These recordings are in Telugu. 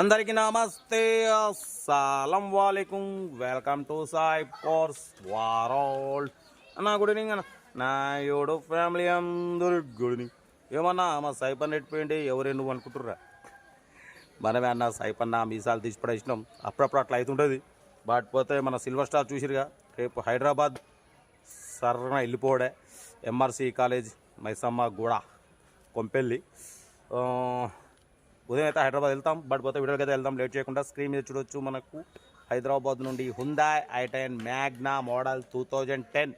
అందరికీ నమస్తే. అస్సలం వాలేకుం. Welcome to Sai cars world అన్న గుడ్ ఈవినింగ్ అన్న. నా యోడు ఫ్యామిలీ అందరు గుడ్ ఈవినింగ్ ఏమన్నా మా సైపన్ నెట్టిపోయింది ఎవరే నువ్వు అనుకుంటుర్రా? మనమే అన్న సైపన్న మీసాలు తీసి పడేసినాం. అప్పుడప్పుడు అట్లా అవుతుంటుంది బట్ పోతే మన సిల్వర్ స్టార్ చూసిరుగా రేపు హైదరాబాద్ సర్రన వెళ్ళిపోవడే. MRC college Maisamma Guda Kompally. ఉదయం అయితే హైదరాబాద్ వెళ్తాం బట్ పోతే వీడియోకి అయితే వెళ్తాం లేట్ చేయకుండా స్క్రీన్ మీద చూడొచ్చు మనకు హైదరాబాద్ నుండి Hyundai i ten Magna model two thousand ten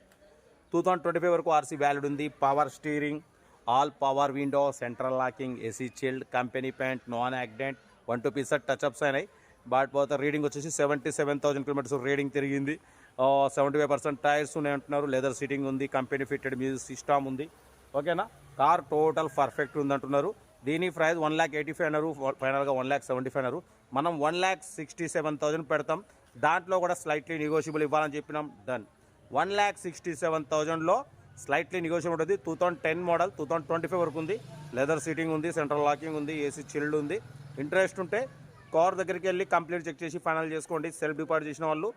two thousand twenty five వరకు ఆర్సీ వ్యాలిడ్ ఉంది. Power steering all power window central locking AC chilled company paint non accident one two pieces touch ups అయినాయి. బట్ పోతే రీడింగ్ వచ్చేసి seventy seven thousand kilometres reading తిరిగింది. సెవెంటీ ఫైవ్ పర్సెంట్ టైర్స్ ఉన్నాయి అంటున్నారు. లెదర్ సీటింగ్ ఉంది. కంపెనీ ఫిట్టెడ్ మ్యూజిక్ సిస్టమ్ ఉంది. ఓకేనా కార్ టోటల్ పర్ఫెక్ట్ ఉందంటున్నారు. దీని price one lakh eighty five అన్నారు. ఫైనల్గా వన్ ల్యాక్ సెవెంటీ ఫైవ్ అన్నారు. మనం one lakh sixty seven thousand పెడతాం. దాంట్లో కూడా స్లైట్లీ నెగోషియబుల్ ఇవ్వాలని చెప్పినాం. Done one lakh sixty seven థౌజండ్లో స్లైట్లీ నెగోషియబుల్ ఉంటుంది. Two thousand ten model two thousand twenty five వరకు ఉంది. లెదర్ సీటింగ్ ఉంది సెంట్రల్ లాకింగ్ ఉంది ఏసీ చిల్డ్ ఉంది. ఇంట్రెస్ట్ ఉంటే కార్ దగ్గరికి వెళ్ళి కంప్లీట్ చెక్ చేసి ఫైనల్ చేసుకోండి. సెల్ఫ్ డిపాజిట్ చేసిన వాళ్ళు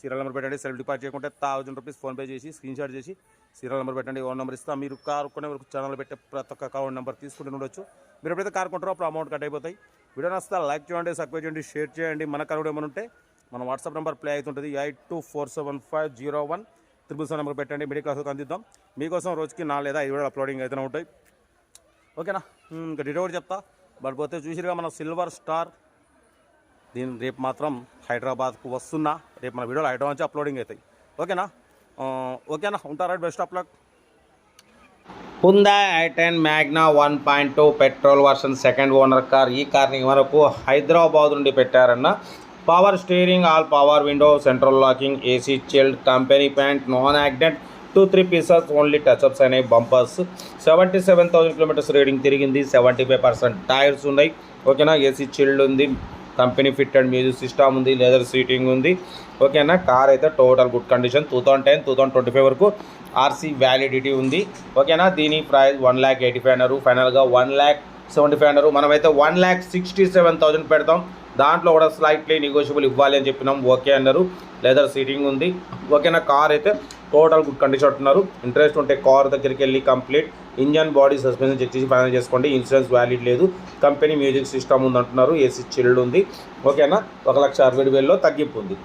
సీరియల్ నెంబర్ పెట్టండి సెల్ఫ్ డిపాజిట్ చేయకుంటే థౌజండ్ రూపీస్ ఫోన్పే చేసి స్క్రీన్ షాట్ చేసి సీరియల్ నెంబర్ పెట్టండి ఓన్ నెంబర్ ఇస్తా. మీరు కార్ కొనే వరకు ఛానల్ పెట్టే ప్రతి ఒక్క అకౌంట్ నెంబర్ తీసుకుంటూ ఉండొచ్చు. మీరు ఎప్పుడైతే కార్ కొంటారో అప్పుడు అమౌంట్ కట్ అయిపోతాయి. వీడియో నచ్చితే లైక్ చేయండి సబ్స్క్రైబ్ చేయండి షేర్ చేయండి. మన కార్ ఏమైనా ఉంటే మన వాట్సాప్ నెంబర్ ప్లే అవుతుంటుంది. Eight two four seven five zero one triple seven number పెట్టండి. మిడిల్ క్లాస్కి అందిద్దాం. మీకోసం రోజుకి నా లేదా ఐదు వీడియో అప్లోడింగ్ అయితేనే ఉంటాయి. ఓకేనా? ఇంకా డీటెయిల్ చెప్తా. బట్ పోతే చూసిరుగా మన సిల్వర్ స్టార్ దీని రేపు మాత్రం హైదరాబాద్కు వస్తున్నా. రేపు మన వీడియోలు హైదరాబాద్ నుంచి అప్లోడింగ్ అవుతాయి. ఓకేనా? ఓకేనా? ఉంటారా? Best of luck. Hyundai i ten Magna one point two petrol version second owner car ఈ కార్ని వరకు హైదరాబాద్ నుండి పెట్టారన్న. Power steering all power window central locking AC chilled company paint non accident two three pieces only touch ups అయినాయి bumpers seventy seven thousand kilometres reading తిరిగింది. సెవెంటీ ఫైవ్ పర్సెంట్ టైర్స్ ఉన్నాయి. ఓకేనా? ఏసీ చిల్డ్ ఉంది. కంపెనీ ఫిట్టెడ్ మ్యూజిక్ సిస్టమ్ ఉంది లెదర్ సీటింగ్ ఉంది. ఓకేనా కార్ అయితే total good condition two thousand ten two thousand twenty five వరకు ఆర్సీ వ్యాలిడిటీ ఉంది. ఓకేనా దీని price one lakh eighty five అన్నారు. ఫైనల్గా వన్ ల్యాక్ సెవెంటీ ఫైవ్ అన్నారు. మనమైతే one lakh sixty seven thousand పెడతాం. దాంట్లో కూడా స్లైట్లీ నెగోషియబుల్ ఇవ్వాలి అని చెప్పినాం. ఓకే అన్నారు. లెదర్ సీటింగ్ ఉంది. ఓకేనా కార్ అయితే టోటల్ గుడ్ కండిషన్ అంటున్నారు. ఇంట్రెస్ట్ ఉంటే కార్ దగ్గరికి వెళ్ళి complete. Engine body suspension check చేసి ఫైనల్ చేసుకోండి. ఇన్సూరెన్స్ వ్యాలిడ్ లేదు. కంపెనీ మ్యూజిక్ సిస్టమ్ ఉంది అంటున్నారు ఏసీ చిల్డ్ ఉంది. ఓకేనా? ఒక లక్ష అరవై వేలలో తగ్గింపు ఉంది.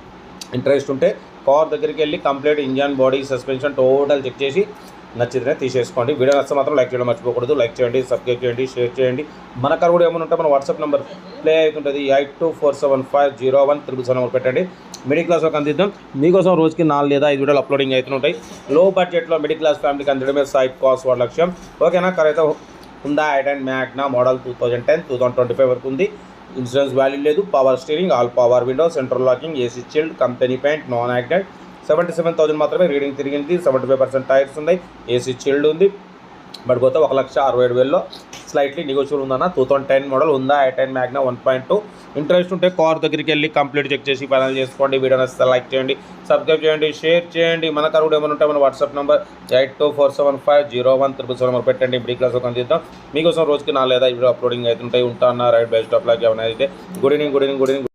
ఇంట్రెస్ట్ ఉంటే కార్ దగ్గరికి వెళ్ళి complete engine body suspension total check చేసి నచ్చితేనే తీసేసుకోండి. వీడియో నచ్చితే మాత్రం లైక్ చేయడం మర్చిపోకూడదు. లైక్ చేయండి సబ్స్క్రైబ్ చేయండి షేర్ చేయండి. మన కార్ కూడా ఏమైనా ఉంటే మన వాట్సాప్ నెంబర్ ప్లే అవుతుంటుంది. Eight two four seven five zero one triple seven పెట్టండి. మిడిల్ క్లాస్ ఒక అందిద్దాం. మీకోసం రోజుకి నాలుగు లేదా ఐదు వీడియోలు అప్లోడింగ్ అవుతుంటాయి. లో బడ్జెట్లో మిడిల్ క్లాస్ ఫ్యామిలీకి అందడమే సైట్ కాస్ట్ వాళ్ళ లక్ష్యం. ఓకేనా? Correct. Hyundai ఐట్ and Magna model two thousand ten two thousand twenty five వరకు ఉంది. ఇన్సూరెన్స్ వాల్యూ లేదు. Power steering all power window central locking AC chilled company paint non acted seventy seven thousand మాత్రమే రీడింగ్ తిరిగింది. Seventy five percent tyres AC AC chilled ఉంది. బట్ పోతే ఒక లక్ష అరవై ఏడు వేలలో స్లైట్లీ నెగోషియల్ ఉందన్న. టూ థౌసండ్ టెన్ మోడల్ ఉందా? I ten Magna one point two interest ఉంటే కార్ దగ్గరికి వెళ్ళి కంప్లీట్ చెక్ చేసి ఫైనల్ చేసుకోండి. వీడియో నచ్చితే లైక్ చేయండి. సబ్స్క్రైబ్ చేయండి. షేర్ చేయండి. మన కారు కూడా ఏమైనా ఉంటే మన WhatsApp number eight two four seven five zero one triple seven పెట్టండి. బ్రీ క్లాస్ ఒక చేద్దాం. మీకోసం రోజుకి నా లేదా వీడియో అప్లోడింగ్ అవుతుంటాయి ఉంటా అన్న. రైట్ బెస్ట్ ఆఫ్ లైక్ ఏమైనా అయితే good evening good evening good evening